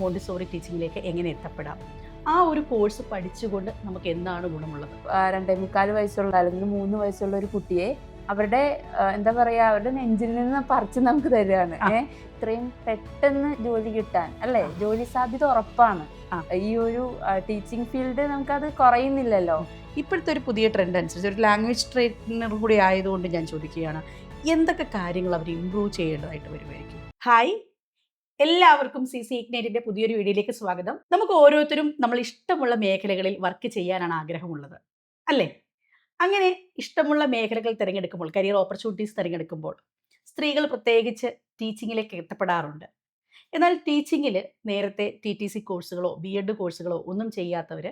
Montessori ടീച്ചിങ്ങിലേക്ക് എങ്ങനെ എത്തപ്പെടാം? ആ ഒരു കോഴ്സ് പഠിച്ചുകൊണ്ട് നമുക്ക് എന്താണ് ഗുണമുള്ളത്? രണ്ടേ മുക്കാൽ വയസ്സുള്ള അല്ലെങ്കിൽ മൂന്ന് വയസ്സുള്ള ഒരു കുട്ടിയെ അവരുടെ എന്താ പറയുക അവരുടെ നെഞ്ചിൽ നിന്ന് പറിച്ച് നമുക്ക് തരികയാണ് ഇത്രയും പെട്ടെന്ന് ജോലി കിട്ടാൻ അല്ലേ. ജോലി സാധ്യത ഉറപ്പാണ്. ഈ ഒരു ടീച്ചിങ് ഫീൽഡ് നമുക്കത് കുറയുന്നില്ലല്ലോ. ഇപ്പോഴത്തെ ഒരു പുതിയ ട്രെൻഡ് അനുസരിച്ച് ഒരു ലാംഗ്വേജ് ട്രെയിനർ കൂടി ആയതുകൊണ്ട് ഞാൻ ചോദിക്കുകയാണ് എന്തൊക്കെ കാര്യങ്ങൾ അവർ ഇമ്പ്രൂവ് ചെയ്യേണ്ടതായിട്ട് വരുമായിരിക്കും? ഹായ് എല്ലാവർക്കും സി സി ഇഗ്നേറ്റിന്റെ പുതിയൊരു വീഡിയോയിലേക്ക് സ്വാഗതം. നമുക്ക് ഓരോരുത്തരും നമ്മൾ ഇഷ്ടമുള്ള മേഖലകളിൽ വർക്ക് ചെയ്യാനാണ് ആഗ്രഹമുള്ളത് അല്ലേ? അങ്ങനെ ഇഷ്ടമുള്ള മേഖലകൾ തിരഞ്ഞെടുക്കുമ്പോൾ കരിയർ ഓപ്പർച്യൂണിറ്റീസ് തിരഞ്ഞെടുക്കുമ്പോൾ സ്ത്രീകൾ പ്രത്യേകിച്ച് ടീച്ചിങ്ങിലേക്ക് എത്തപ്പെടാറുണ്ട്. എന്നാൽ ടീച്ചിങ്ങിൽ നേരത്തെ ടി ടി സി കോഴ്സുകളോ ബി എഡ് കോഴ്സുകളോ ഒന്നും ചെയ്യാത്തവർ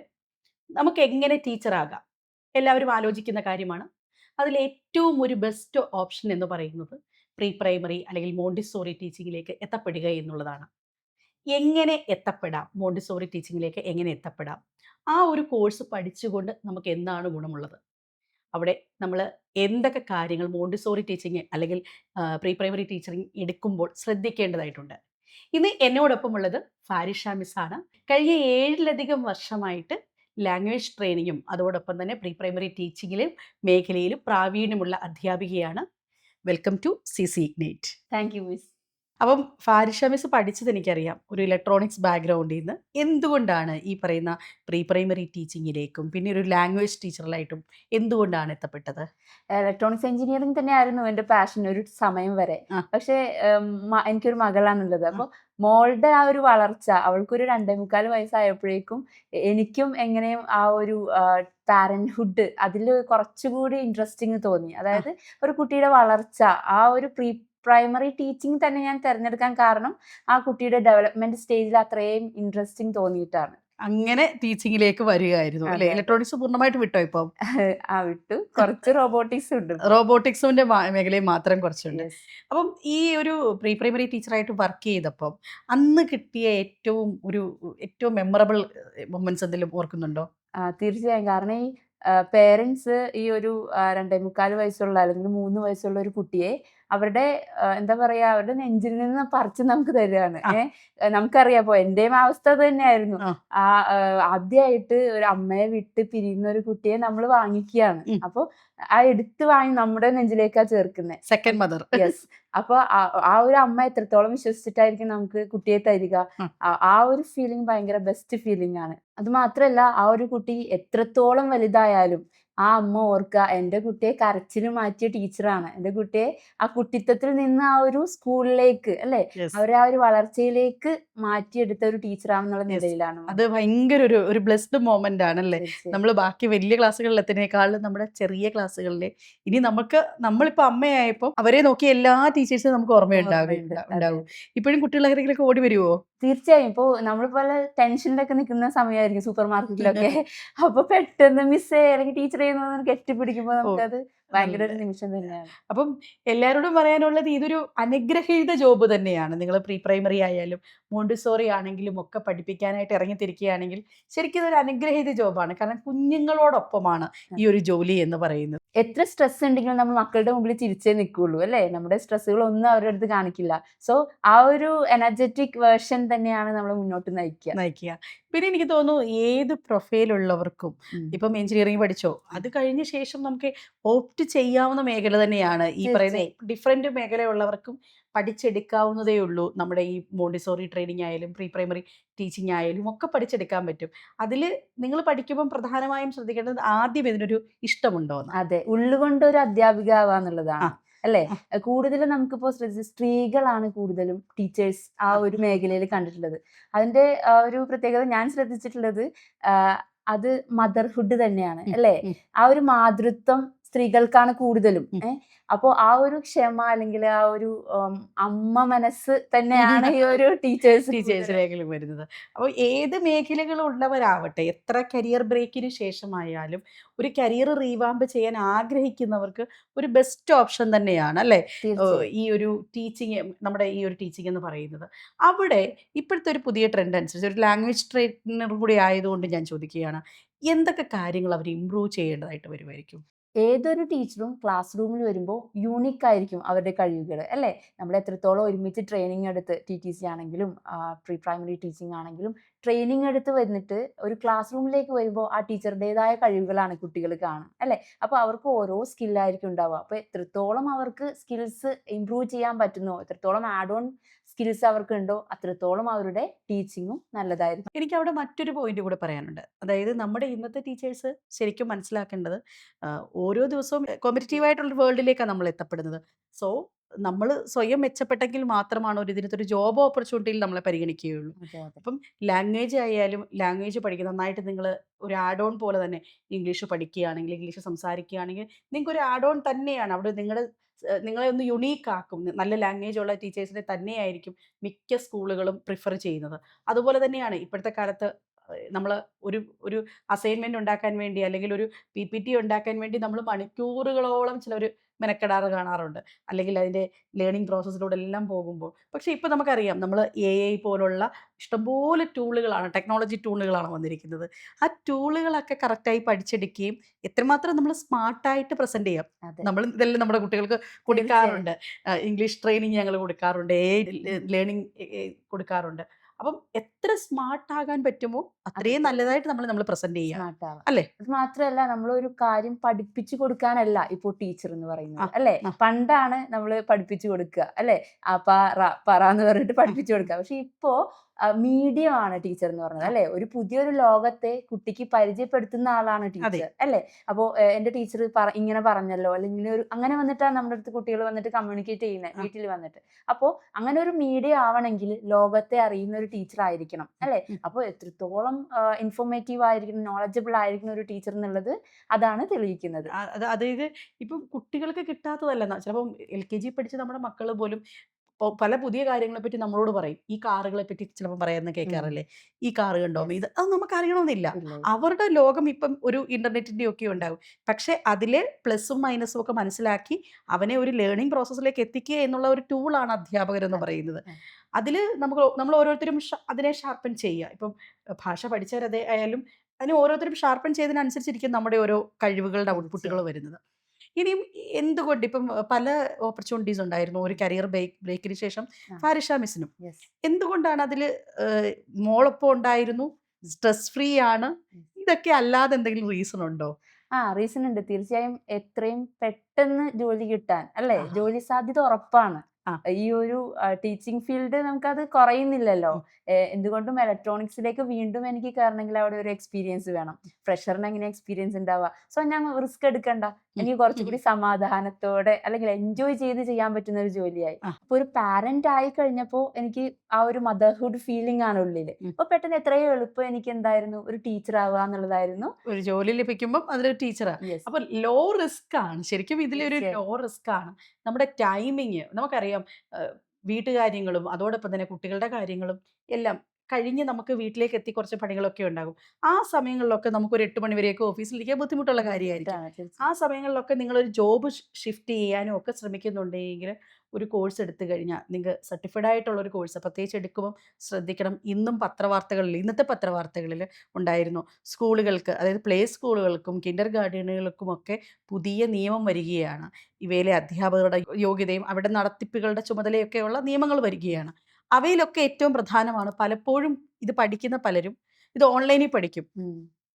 നമുക്ക് എങ്ങനെ ടീച്ചറാകാം എല്ലാവരും ആലോചിക്കുന്ന കാര്യമാണ്. അതിൽ ഏറ്റവും ഒരു ബെസ്റ്റ് ഓപ്ഷൻ എന്ന് പറയുന്നത് പ്രീ പ്രൈമറി അല്ലെങ്കിൽ മോണ്ടിസോറി ടീച്ചിങ്ങിലേക്ക് എത്തപ്പെടുക എന്നുള്ളതാണ്. എങ്ങനെ എത്തപ്പെടാം? മോണ്ടിസോറി ടീച്ചിങ്ങിലേക്ക് എങ്ങനെ എത്തപ്പെടാം? ആ ഒരു കോഴ്സ് പഠിച്ചുകൊണ്ട് നമുക്ക് എന്താണ് ഗുണമുള്ളത്? അവിടെ നമ്മൾ എന്തൊക്കെ കാര്യങ്ങൾ മോണ്ടിസോറി ടീച്ചിങ് അല്ലെങ്കിൽ പ്രീ പ്രൈമറി ടീച്ചറിങ് എടുക്കുമ്പോൾ ശ്രദ്ധിക്കേണ്ടതായിട്ടുണ്ട്. ഇന്ന് എന്നോടൊപ്പം ഉള്ളത് ഫാരിഷ മിസ്സാണ്. കഴിഞ്ഞ ഏഴിലധികം വർഷമായിട്ട് ലാംഗ്വേജ് ട്രെയിനിങ്ങും അതോടൊപ്പം തന്നെ പ്രീ പ്രൈമറി ടീച്ചിങ്ങിലും മേഖലയിലും പ്രാവീണ്യമുള്ള അധ്യാപികയാണ്. Welcome to C C Ignite thank you miss അപ്പം ഫാരിഷ മിസ് പഠിച്ചത് എനിക്കറിയാം ഒരു ഇലക്ട്രോണിക്സ് ബാക്ക്ഗ്രൗണ്ടിൽ നിന്ന് എന്തുകൊണ്ടാണ് ഈ പറയുന്ന പ്രീ പ്രൈമറി ടീച്ചിങ്ങിലേക്കും പിന്നെ ഒരു ലാംഗ്വേജ് ടീച്ചറിലായിട്ടും എന്തുകൊണ്ടാണ് എത്തപ്പെട്ടത്? ഇലക്ട്രോണിക്സ് എഞ്ചിനീയറിംഗ് തന്നെയായിരുന്നു എന്റെ പാഷൻ ഒരു സമയം വരെ. പക്ഷേ എനിക്കൊരു മകളാണുള്ളത്. അപ്പോൾ മോളുടെ ആ ഒരു വളർച്ച അവൾക്കൊരു രണ്ടേ മുക്കാൽ വയസ്സായപ്പോഴേക്കും എനിക്കും എങ്ങനെയും ആ ഒരു പാരൻഹുഡ് അതിൽ കുറച്ചുകൂടി ഇൻട്രസ്റ്റിംഗ് തോന്നി. അതായത് ഒരു കുട്ടിയുടെ വളർച്ച ആ ഒരു പ്രീ പ്രൈമറി ടീച്ചിങ് തന്നെ ഞാൻ തിരഞ്ഞെടുക്കാൻ കാരണം ആ കുട്ടിയുടെ ഡെവലപ്മെന്റ് സ്റ്റേജിൽ അത്രയും ഇൻട്രസ്റ്റിംഗ് തോന്നിയിട്ടാണ്. അങ്ങനെ ടീച്ചിങ്ങിലേക്ക് വരികയായിരുന്നു അല്ലെ? ഇലക്ട്രോണിക്സ് പൂർണമായിട്ട് വിട്ടോ ഇപ്പം? ആ വിട്ടു. കുറച്ച് റോബോട്ടിക്സ് ഉണ്ട്. റോബോട്ടിക്സിന്റെ മേഖലയിൽ മാത്രം കുറച്ചുണ്ട്. അപ്പം ഈ ഒരു പ്രീ പ്രൈമറി ടീച്ചറായിട്ട് വർക്ക് ചെയ്തപ്പം അന്ന് കിട്ടിയ ഏറ്റവും ഒരു ഏറ്റവും മെമ്മറബിൾ മൊമെന്റ്സ് എന്തെങ്കിലും ഓർക്കുന്നുണ്ടോ? തീർച്ചയായും. കാരണം ഈ പേരൻസ് ഈ ഒരു രണ്ടേ മുക്കാൽ വയസ്സുള്ള അല്ലെങ്കിൽ മൂന്ന് വയസ്സുള്ള ഒരു കുട്ടിയെ അവരുടെ എന്താ പറയാ അവരുടെ നെഞ്ചിൽ നിന്ന് പറിച്ച് നമുക്ക് തരികയാണ്. ഏഹ് നമുക്കറിയാം അപ്പൊ എന്റെയും അവസ്ഥ അത് തന്നെയായിരുന്നു. ആ. ആദ്യമായിട്ട് ഒരു അമ്മയെ വിട്ട് പിരിയുന്ന ഒരു കുട്ടിയെ നമ്മൾ വാങ്ങിക്കുകയാണ്. ഉം. അപ്പൊ ആ എടുത്ത് വാങ്ങി നമ്മുടെ നെഞ്ചിലേക്കാ ചേർക്കുന്നത് സെക്കൻഡ് മദർ യെസ് അപ്പൊ ആ- ഒരു അമ്മ എത്രത്തോളം വിശ്വസിച്ചിട്ടായിരിക്കും നമുക്ക് കുട്ടിയെ തരിക? ആ- ആ ഒരു ഫീലിംഗ് ഭയങ്കര ബെസ്റ്റ് ഫീലിംഗ് ആണ്. അത് മാത്രല്ല ആ ഒരു കുട്ടി എത്രത്തോളം വലുതായാലും ആ അമ്മ ഓർക്കുക എന്റെ കുട്ടിയെ കരച്ചിന് മാറ്റിയ ടീച്ചറാണ്. എന്റെ കുട്ടിയെ ആ കുട്ടിത്തത്തിൽ നിന്ന് ആ ഒരു സ്കൂളിലേക്ക് അല്ലെ? അവരെ ആ ഒരു വളർച്ചയിലേക്ക് മാറ്റിയെടുത്ത ഒരു ടീച്ചറാണെന്നുള്ള. നിലയിലാണ് അത് ഭയങ്കര ഒരു ഒരു ബ്ലെസ്ഡ് മൊമെന്റ് ആണല്ലേ. നമ്മൾ ബാക്കി വലിയ ക്ലാസ്സുകളിൽ എത്തുന്നേക്കാളും നമ്മുടെ ചെറിയ ക്ലാസ്സുകളിൽ ഇനി നമുക്ക് നമ്മളിപ്പോ അമ്മയായപ്പോൾ അവരെ നോക്കി എല്ലാ ടീച്ചേഴ്സും നമുക്ക് ഓർമ്മയുണ്ടാകും ഉണ്ടാവും. ഇപ്പോഴും കുട്ടികൾ ആരെങ്കിലുമൊക്കെ ഓടി വരുമോ തീർച്ചയായും. ഇപ്പൊ നമ്മൾ പോലെ ടെൻഷനിലൊക്കെ നിൽക്കുന്ന സമയമായിരിക്കും സൂപ്പർ മാർക്കറ്റിലൊക്കെ അപ്പൊ പെട്ടെന്ന് മിസ്സേ അല്ലെങ്കിൽ ടീച്ചർ ചെയ്യുന്നത് കെട്ടിപ്പിടിക്കുമ്പോൾ നമുക്കത് ഭയങ്കര ഒരു നിമിഷം തന്നെയാണ്. അപ്പം എല്ലാവരോടും പറയാനുള്ളത് ഇതൊരു അനുഗ്രഹീത ജോബ് തന്നെയാണ്. നിങ്ങൾ പ്രീ പ്രൈമറി ആയാലും മോണ്ടിസോറി ആണെങ്കിലും ഒക്കെ പഠിപ്പിക്കാനായിട്ട് ഇറങ്ങിത്തിരിക്കുകയാണെങ്കിൽ ശരിക്കും ഇതൊരു അനുഗ്രഹീത ജോബാണ്. കാരണം കുഞ്ഞുങ്ങളോടൊപ്പമാണ് ഈ ഒരു ജോലി എന്ന് പറയുന്നത്. എത്ര സ്ട്രെസ് ഉണ്ടെങ്കിലും നമ്മൾ മക്കളുടെ മുമ്പിൽ ചിരിച്ചേ നിൽക്കുള്ളൂ അല്ലേ? നമ്മുടെ സ്ട്രെസ്സുകളൊന്നും അവരുടെ അടുത്ത് കാണിക്കില്ല. സോ ആ ഒരു എനർജറ്റിക് വേർഷൻ തന്നെയാണ് നമ്മൾ മുന്നോട്ട് നയിക്കുക. നയിക്കുക. പിന്നെ എനിക്ക് തോന്നുന്നു ഏത് പ്രൊഫൈലുള്ളവർക്കും. ഇപ്പം എഞ്ചിനീയറിംഗ് പഠിച്ചോ അത് കഴിഞ്ഞ ശേഷം നമുക്ക് ഓപ്റ്റ് ചെയ്യാവുന്ന മേഖല തന്നെയാണ്. ഈ പറയുന്ന ഡിഫറെന്റ് മേഖലയുള്ളവർക്കും പഠിച്ചെടുക്കാവുന്നതേ ഉള്ളൂ. നമ്മുടെ ഈ മോണ്ടിസോറി ട്രെയിനിങ് ആയാലും പ്രീ പ്രൈമറി ടീച്ചിങ് ആയാലും ഒക്കെ പഠിച്ചെടുക്കാൻ പറ്റും. അതിൽ നിങ്ങൾ പഠിക്കുമ്പം പ്രധാനമായും ശ്രദ്ധിക്കേണ്ടത് ആദ്യം ഇതിനൊരു ഇഷ്ടമുണ്ടോ അതെ. ഉള്ളുകൊണ്ട് ഒരു അധ്യാപിക ആവാന്നുള്ളതാണ് അല്ലെ. കൂടുതലും നമുക്കിപ്പോ ശ്രദ്ധിച്ച് സ്ത്രീകളാണ് കൂടുതലും ടീച്ചേഴ്സ് ആ ഒരു മേഖലയിൽ കണ്ടിട്ടുള്ളത്. അതിന്റെ ഒരു പ്രത്യേകത ഞാൻ ശ്രദ്ധിച്ചിട്ടുള്ളത് അത് മദർഹുഡ് തന്നെയാണ്. അല്ലേ? ആ ഒരു മാതൃത്വം സ്ത്രീകൾക്കാണ് കൂടുതലും. അപ്പോൾ ആ ഒരു ക്ഷമ അല്ലെങ്കിൽ ആ ഒരു അമ്മ മനസ്സ് തന്നെയാണ് ഈ ഒരു ടീച്ചേഴ്സ് ടീച്ചേഴ്സ് മേഖലയിൽ വരുന്നത്. അപ്പോൾ ഏത് മേഖലകളുള്ളവരാവട്ടെ എത്ര കരിയർ ബ്രേക്കിന് ശേഷമായാലും ഒരു കരിയർ റീവാമ്പ് ചെയ്യാൻ ആഗ്രഹിക്കുന്നവർക്ക് ഒരു ബെസ്റ്റ് ഓപ്ഷൻ തന്നെയാണ് അല്ലേ? ഈ ഒരു ടീച്ചിങ് നമ്മുടെ ഈ ഒരു ടീച്ചിങ് എന്ന് പറയുന്നത്. അവിടെ ഇപ്പോഴത്തെ ഒരു പുതിയ ട്രെൻഡ് അനുസരിച്ച് ഒരു ലാംഗ്വേജ് ട്രെയിനർ കൂടി ആയതുകൊണ്ട് ഞാൻ ചോദിക്കുകയാണ് എന്തൊക്കെ കാര്യങ്ങൾ അവർ ഇമ്പ്രൂവ് ചെയ്യേണ്ടതായിട്ട് വരുമായിരിക്കും? ഏതൊരു ടീച്ചറും ക്ലാസ് റൂമിൽ വരുമ്പോൾ യൂണിക് ആയിരിക്കും അവരുടെ കഴിവുകൾ അല്ലേ? നമ്മൾ എത്രത്തോളം ഒരുമിച്ച് ട്രെയിനിങ് എടുത്ത് ടി ടി സി ആണെങ്കിലും പ്രീ പ്രൈമറി ടീച്ചിങ് ആണെങ്കിലും ട്രെയിനിങ് എടുത്ത് വന്നിട്ട് ഒരു ക്ലാസ് റൂമിലേക്ക് വരുമ്പോൾ ആ ടീച്ചറുടേതായ കഴിവുകളാണ് കുട്ടികൾ കാണുക അല്ലേ? അപ്പോൾ അവർക്ക് ഓരോ സ്കില്ലായിരിക്കും ഉണ്ടാവുക. അപ്പോൾ എത്രത്തോളം അവർക്ക് സ്കിൽസ് ഇമ്പ്രൂവ് ചെയ്യാൻ പറ്റുന്നോ എത്രത്തോളം ആഡ് ഓൺ സ്കിൽസ് അവർക്ക് ഉണ്ടോ അത്രത്തോളം അവരുടെ ടീച്ചിങ്ങും നല്ലതായിരുന്നു എനിക്ക് അവിടെ മറ്റൊരു പോയിന്റ് കൂടെ പറയാനുണ്ട്. അതായത് നമ്മുടെ ഇന്നത്തെ ടീച്ചേഴ്സ് ശരിക്കും മനസ്സിലാക്കേണ്ടത് ഓരോ ദിവസവും കോമ്പറ്റീവ് ആയിട്ടുള്ള വേൾഡിലേക്കാണ് നമ്മൾ എത്തപ്പെടുന്നത് സോ നമ്മൾ സ്വയം മെച്ചപ്പെട്ടെങ്കിൽ മാത്രമാണ് ഒരു ഇതിനകത്തൊരു ജോബ് ഓപ്പർച്യൂണിറ്റിയിൽ നമ്മളെ പരിഗണിക്കുകയുള്ളൂ. അപ്പം ലാംഗ്വേജ് ആയാലും ലാംഗ്വേജ് പഠിക്കുക നന്നായിട്ട് നിങ്ങൾ ഒരു ആഡ് ഓൺ പോലെ തന്നെ ഇംഗ്ലീഷ് പഠിക്കുകയാണെങ്കിൽ ഇംഗ്ലീഷ് സംസാരിക്കുകയാണെങ്കിൽ നിങ്ങൾക്ക് ഒരു ആഡ് ഓൺ തന്നെയാണ്. അവിടെ നിങ്ങളുടെ നിങ്ങളെ ഒന്ന് യുണീക്ക് ആക്കും. നല്ല ലാംഗ്വേജ് ഉള്ള ടീച്ചേഴ്സിനെ തന്നെയായിരിക്കും മിക്ക സ്കൂളുകളും പ്രിഫർ ചെയ്യുന്നത്. അതുപോലെ തന്നെയാണ് ഇപ്പോഴത്തെ കാലത്ത് നമ്മൾ ഒരു ഒരു അസൈൻമെന്റ് ഉണ്ടാക്കാൻ വേണ്ടി അല്ലെങ്കിൽ ഒരു പി പി ടി ഉണ്ടാക്കാൻ വേണ്ടി നമ്മൾ മണിക്കൂറുകളോളം ചിലർ മെനക്കെടാറ് കാണാറുണ്ട്. അല്ലെങ്കിൽ അതിന്റെ ലേണിംഗ് പ്രോസസ്സിലൂടെ എല്ലാം പോകുമ്പോൾ. പക്ഷേ ഇപ്പോൾ നമുക്കറിയാം നമ്മൾ എ ഐ പോലുള്ള ഇഷ്ടംപോലെ ടൂളുകളാണ് ടെക്നോളജി ടൂളുകളാണ് വന്നിരിക്കുന്നത്. ആ ടൂളുകളൊക്കെ കറക്റ്റായി പഠിച്ചെടുക്കുകയും എത്രമാത്രം നമ്മൾ സ്മാർട്ടായിട്ട് പ്രസന്റ് ചെയ്യാം. നമ്മൾ ഇതെല്ലാം നമ്മുടെ കുട്ടികൾക്ക് കൊടുക്കാറുണ്ട്. ഇംഗ്ലീഷ് ട്രെയിനിങ് ഞങ്ങൾ കൊടുക്കാറുണ്ട്. എ ലേണിംഗ് കൊടുക്കാറുണ്ട്. അപ്പം എത്ര സ്മാർട്ട് ആകാൻ പറ്റുമോ അത്രയും നല്ലതായിട്ട് നമ്മൾ നമ്മൾ പ്രസന്റ് ചെയ്യുക സ്മാർട്ട് അല്ലേ? അത് മാത്രമല്ല നമ്മൾ ഒരു കാര്യം പഠിപ്പിച്ചു കൊടുക്കാനല്ല ഇപ്പോൾ ടീച്ചർ എന്ന് പറയുന്നത് അല്ലേ? പണ്ടാണ് നമ്മൾ പഠിപ്പിച്ചു കൊടുക്കുക. അല്ലേ? ആ പറ പറ എന്ന് പറഞ്ഞിട്ട് പഠിപ്പിച്ചു കൊടുക്കുക. പക്ഷെ ഇപ്പോ മീഡിയം ആണ് ടീച്ചർ എന്ന് പറഞ്ഞത് അല്ലെ? ഒരു പുതിയൊരു ലോകത്തെ കുട്ടിക്ക് പരിചയപ്പെടുത്തുന്ന ആളാണ് ടീച്ചർ അല്ലെ? അപ്പോ എന്റെ ടീച്ചർ ഇങ്ങനെ പറഞ്ഞല്ലോ അല്ലെങ്കിൽ ഒരു അങ്ങനെ വന്നിട്ടാണ് നമ്മുടെ അടുത്ത് കുട്ടികൾ വന്നിട്ട് കമ്മ്യൂണിക്കേറ്റ് ചെയ്യുന്നത് വീട്ടിൽ വന്നിട്ട്. അപ്പോ അങ്ങനെ ഒരു മീഡിയ ആവണമെങ്കിൽ ലോകത്തെ അറിയുന്ന ഒരു ടീച്ചർ ആയിരിക്കണം അല്ലെ? അപ്പൊ അപ്പോൾ എത്രത്തോളം ഇൻഫോർമേറ്റീവ് ആയിരിക്കണം നോളജബിൾ ആയിരിക്കുന്ന ഒരു ടീച്ചർ എന്നുള്ളത് അതാണ് തെളിയിക്കുന്നത്. അത് അതായത് ഇപ്പം കുട്ടികൾക്ക് കിട്ടാത്തതല്ല ചിലപ്പോൾ എൽ കെ ജി പഠിച്ച നമ്മുടെ മക്കൾ പോലും പല പുതിയ കാര്യങ്ങളെ പറ്റി നമ്മളോട് പറയും. ഈ കാറുകളെ പറ്റി ചിലപ്പോൾ പറയുന്ന കേൾക്കാറില്ലേ? ഈ കാറ് കണ്ടോ? ഇത് അത് നമുക്ക് അറിയണമെന്നില്ല. അവരുടെ ലോകം ഇപ്പം ഒരു ഇന്റർനെറ്റിന്റെ ഒക്കെ ഉണ്ടാകും പക്ഷെ അതിലെ പ്ലസും മൈനസും ഒക്കെ മനസ്സിലാക്കി അവനെ ഒരു ലേണിംഗ് പ്രോസസ്സിലേക്ക് എത്തിക്കുക എന്നുള്ള ഒരു ടൂളാണ് അധ്യാപകർ എന്ന് പറയുന്നത്. അതെ. അതിൽ നമുക്ക് നമ്മൾ ഓരോരുത്തരും അതിനെ ഷാർപ്പൻ ചെയ്യുക. ഇപ്പം ഭാഷ ഭാഷ പഠിച്ചവരതേ ആയാലും അതിന് ഓരോരുത്തരും ഷാർപ്പൺ ചെയ്തതിനനുസരിച്ചിരിക്കും നമ്മുടെ ഓരോ കഴിവുകളുടെ ഔട്ട്പുട്ടുകൾ വരുന്നത്. ഇനിയും എന്തുകൊണ്ട് ഇപ്പം പല ഓപ്പർച്യൂണിറ്റീസ് ഉണ്ടായിരുന്നു ഒരു കരിയർ ബ്രേക്ക് ബ്രേക്കിന് ശേഷം. ഫാരിഷ മിസ്സിനും. എന്തുകൊണ്ടാണ് അതിൽ മോളൊപ്പം ഉണ്ടായിരുന്നു സ്ട്രെസ് ഫ്രീ ആണ് ഇതൊക്കെ അല്ലാതെ എന്തെങ്കിലും റീസൺ ഉണ്ടോ? ആ റീസൺ ഉണ്ട്. തീർച്ചയായും എത്രയും പെട്ടെന്ന് ജോലി കിട്ടാൻ അല്ലേ? ജോലി സാധ്യത ഉറപ്പാണ്. ഈ ഒരു ടീച്ചിങ് ഫീൽഡ് നമുക്കത് കുറയുന്നില്ലല്ലോ. എന്തുകൊണ്ടും ഇലക്ട്രോണിക്സിലേക്ക് വീണ്ടും എനിക്ക് കയറണമെങ്കിൽ അവിടെ ഒരു എക്സ്പീരിയൻസ് വേണം. ഫ്രഷറിന് എങ്ങനെ എക്സ്പീരിയൻസ് ഉണ്ടാവുക? സോ ഞാൻ റിസ്ക് എടുക്കണ്ട. എനിക്ക് കുറച്ചുകൂടി സമാധാനത്തോടെ അല്ലെങ്കിൽ എൻജോയ് ചെയ്ത് ചെയ്യാൻ പറ്റുന്ന ഒരു ജോലിയായി. അപ്പൊ ഒരു പാരന്റ് ആയി കഴിഞ്ഞപ്പോ എനിക്ക് ആ ഒരു മദർഹുഡ് ഫീലിംഗ് ആണ് ഉള്ളിൽ. ഉം. അപ്പൊ പെട്ടെന്ന് എത്രയോ എളുപ്പം എനിക്ക് എന്തായിരുന്നു? ഒരു ടീച്ചർ ആവുക എന്നുള്ളതായിരുന്നു. ഒരു ജോലി ലഭിക്കുമ്പോൾ അതിലൊരു ടീച്ചറാണ് അപ്പൊ ലോ റിസ്ക് ആണ്. ശരിക്കും ഇതിലൊരു ലോ റിസ്ക് ആണ്. നമ്മുടെ ടൈമിങ് നമുക്കറിയാം ഏഹ് വീട്ടുകാര്യങ്ങളും അതോടൊപ്പം തന്നെ കുട്ടികളുടെ കാര്യങ്ങളും എല്ലാം കഴിഞ്ഞ് നമുക്ക് വീട്ടിലേക്ക് എത്തി കുറച്ച് പണികളൊക്കെ ഉണ്ടാകും. ആ സമയങ്ങളിലൊക്കെ നമുക്ക് ഒരു എട്ട് മണി വരെയൊക്കെ ഓഫീസിലിരിക്കാൻ ബുദ്ധിമുട്ടുള്ള കാര്യമായിരിക്കും. ആ സമയങ്ങളിലൊക്കെ ഒരു ജോബ് ഷിഫ്റ്റ് ചെയ്യാനും ഒക്കെ ശ്രമിക്കുന്നുണ്ടെങ്കിൽ ഒരു കോഴ്സ് എടുത്തു കഴിഞ്ഞാൽ നിങ്ങൾക്ക് സർട്ടിഫൈഡ് ആയിട്ടുള്ള ഒരു കോഴ്സ് പ്രത്യേകിച്ച് എടുക്കുമ്പോൾ ശ്രദ്ധിക്കണം. ഇന്നും പത്രവാർത്തകളിൽ ഇന്നത്തെ പത്രവാർത്തകളിൽ ഉണ്ടായിരുന്നു സ്കൂളുകൾക്ക് അതായത് പ്ലേ സ്കൂളുകൾക്കും കിൻഡർ ഗാർഡനുകൾക്കും ഒക്കെ പുതിയ നിയമം വരികയാണ്. ഇവയിലെ അധ്യാപകരുടെ യോഗ്യതയും അവിടെ നടത്തിപ്പുകളുടെ ചുമതലയൊക്കെയുള്ള നിയമങ്ങൾ വരികയാണ്. അവയിലൊക്കെ ഏറ്റവും പ്രധാനമാണ്. പലപ്പോഴും ഇത് പഠിക്കുന്ന പലരും ഇത് ഓൺലൈനിൽ പഠിക്കും.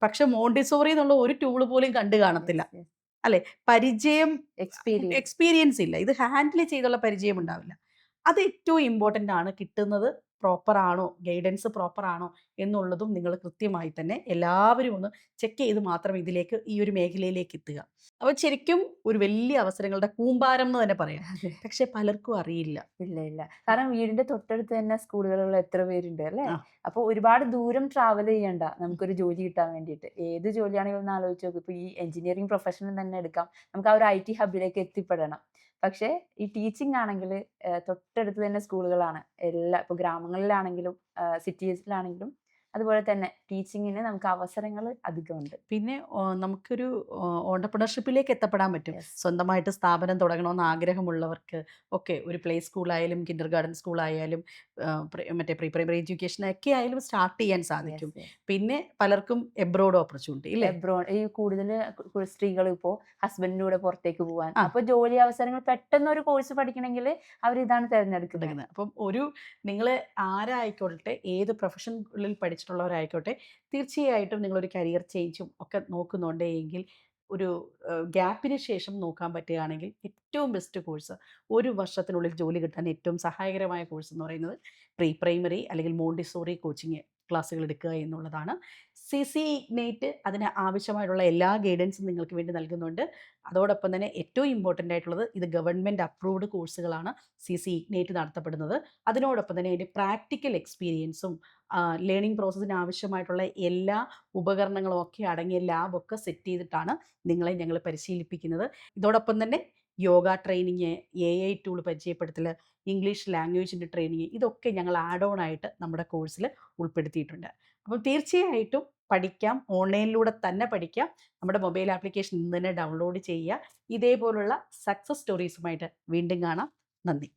പക്ഷെ മോണ്ടിസോറി എന്നുള്ള ഒരു ടൂൾ പോലും കണ്ടു കാണത്തില്ല. yes. പരിചയം Experience. എക്സ്പീരിയൻസ് ഇല്ല. ഇത് ഹാൻഡിൽ ചെയ്തുള്ള പരിചയം ഉണ്ടാവില്ല. അത് ഏറ്റവും ഇമ്പോർട്ടന്റ് ആണ്. കിട്ടുന്നത് പ്രോപ്പർ ആണോ ഗൈഡൻസ് പ്രോപ്പർ ആണോ എന്നുള്ളതും നിങ്ങൾ കൃത്യമായി തന്നെ എല്ലാവരും ഒന്ന് ചെക്ക് ചെയ്ത് മാത്രം ഇതിലേക്ക് ഈ ഒരു മേഖലയിലേക്ക് എത്തുക. അപ്പോൾ ശരിക്കും ഒരു വലിയ അവസരങ്ങളുടെ കൂമ്പാരം എന്ന് തന്നെ പറയാം. പക്ഷെ പലർക്കും അറിയില്ല. ഇല്ല ഇല്ല. കാരണം വീടിന്റെ തൊട്ടടുത്ത് തന്നെ സ്കൂളുകളുള്ള എത്ര പേരുണ്ട് അല്ലേ? അപ്പോൾ അപ്പൊ ഒരുപാട് ദൂരം ട്രാവൽ ചെയ്യണ്ട. നമുക്കൊരു ജോലി കിട്ടാൻ വേണ്ടിയിട്ട്. ഏത് ജോലിയാണെങ്കിലും ഒന്ന് ആലോചിച്ച് നോക്കും. ഇപ്പൊ ഈ എഞ്ചിനീയറിംഗ് പ്രൊഫഷനിൽ തന്നെ എടുക്കാം. നമുക്ക് ആ ഒരു ഐ ടി ഹബിലേക്ക് എത്തിപ്പെടണം. പക്ഷേ ഈ ടീച്ചിങ് ആണെങ്കിൽ തൊട്ടടുത്ത് തന്നെ സ്കൂളുകളാണ്. എല്ലാ ഇപ്പൊ ഗ്രാമങ്ങളിലാണെങ്കിലും സിറ്റീസിലാണെങ്കിലും അതുപോലെ തന്നെ ടീച്ചിങ്ങിന് നമുക്ക് അവസരങ്ങൾ അധികമുണ്ട്. പിന്നെ നമുക്കൊരു ഓണ്ടർപ്രണർഷിപ്പിലേക്ക് എത്തപ്പെടാൻ പറ്റും. സ്വന്തമായിട്ട് സ്ഥാപനം തുടങ്ങണമെന്ന് ആഗ്രഹമുള്ളവർക്ക് ഒക്കെ ഒരു പ്ലേ സ്കൂളായാലും കിൻഡർ ഗാർഡൻ സ്കൂളായാലും മറ്റേ പ്രീ പ്രൈമറി എഡ്യൂക്കേഷൻ ഒക്കെ ആയാലും സ്റ്റാർട്ട് ചെയ്യാൻ സാധിക്കും. പിന്നെ പലർക്കും എബ്രോഡ് ഓപ്പർച്യൂണിറ്റി ഇല്ലേ? എബ്രോഡ് ഈ കൂടുതൽ സ്ത്രീകൾ ഇപ്പോൾ ഹസ്ബൻഡിന്റെ കൂടെ പുറത്തേക്ക് പോകാൻ അപ്പോൾ ജോലി അവസരങ്ങൾ പെട്ടെന്ന് ഒരു കോഴ്സ് പഠിക്കണമെങ്കിൽ അവർ ഇതാണ് തിരഞ്ഞെടുക്കുന്നത്. അപ്പം ഒരു നിങ്ങൾ ആരായിക്കോട്ടെ ഏത് പ്രൊഫഷനിൽ പഠിച്ചിട്ടുള്ളവരായിക്കോട്ടെ തീർച്ചയായിട്ടും നിങ്ങളൊരു കരിയർ ചേഞ്ചും ഒക്കെ നോക്കുന്നുണ്ടെങ്കിൽ ഒരു ഗ്യാപ്പിന് ശേഷം നോക്കാൻ പറ്റുകയാണെങ്കിൽ ഏറ്റവും ബെസ്റ്റ് കോഴ്സ് ഒരു വർഷത്തിനുള്ളിൽ ജോലി കിട്ടാൻ ഏറ്റവും സഹായകരമായ കോഴ്സ് എന്ന് പറയുന്നത് പ്രീ പ്രൈമറി അല്ലെങ്കിൽ മോണ്ടിസോറി കോച്ചിങ് ക്ലാസ്സുകൾ എടുക്കുക എന്നുള്ളതാണ്. സി സി ഇഗ്നേറ്റ് അതിന് ആവശ്യമായിട്ടുള്ള എല്ലാ ഗൈഡൻസും നിങ്ങൾക്ക് വേണ്ടി നൽകുന്നുണ്ട്. അതോടൊപ്പം തന്നെ ഏറ്റവും ഇമ്പോർട്ടന്റ് ആയിട്ടുള്ളത് ഇത് ഗവൺമെന്റ് അപ്രൂവ്ഡ് കോഴ്സുകളാണ് സി സി ഇഗ്നേറ്റ് നടത്തപ്പെടുന്നത്. അതിനോടൊപ്പം തന്നെ അതിന്റെ പ്രാക്ടിക്കൽ എക്സ്പീരിയൻസും ലേണിംഗ് പ്രോസസ്സിന് ആവശ്യമായിട്ടുള്ള എല്ലാ ഉപകരണങ്ങളും ഒക്കെ അടങ്ങിയ ലാബൊക്കെ സെറ്റ് ചെയ്തിട്ടാണ് നിങ്ങളെ ഞങ്ങൾ പരിശീലിപ്പിക്കുന്നത്. ഇതോടൊപ്പം തന്നെ yoga training A I tool പരിചയപ്പെടുത്തൽ English ലാംഗ്വേജിന്റെ ട്രെയിനിങ് ഇതൊക്കെ ഞങ്ങൾ ആഡ് ഓൺ ആയിട്ട് നമ്മുടെ കോഴ്സിൽ ഉൾപ്പെടുത്തിയിട്ടുണ്ട്. അപ്പം തീർച്ചയായിട്ടും പഠിക്കാം ഓൺലൈനിലൂടെ തന്നെ പഠിക്കാം നമ്മുടെ മൊബൈൽ ആപ്ലിക്കേഷൻ ഇന്ന് തന്നെ ഡൗൺലോഡ് ചെയ്യുക. ഇതേപോലുള്ള സക്സസ് സ്റ്റോറീസുമായിട്ട് വീണ്ടും കാണാം. നന്ദി.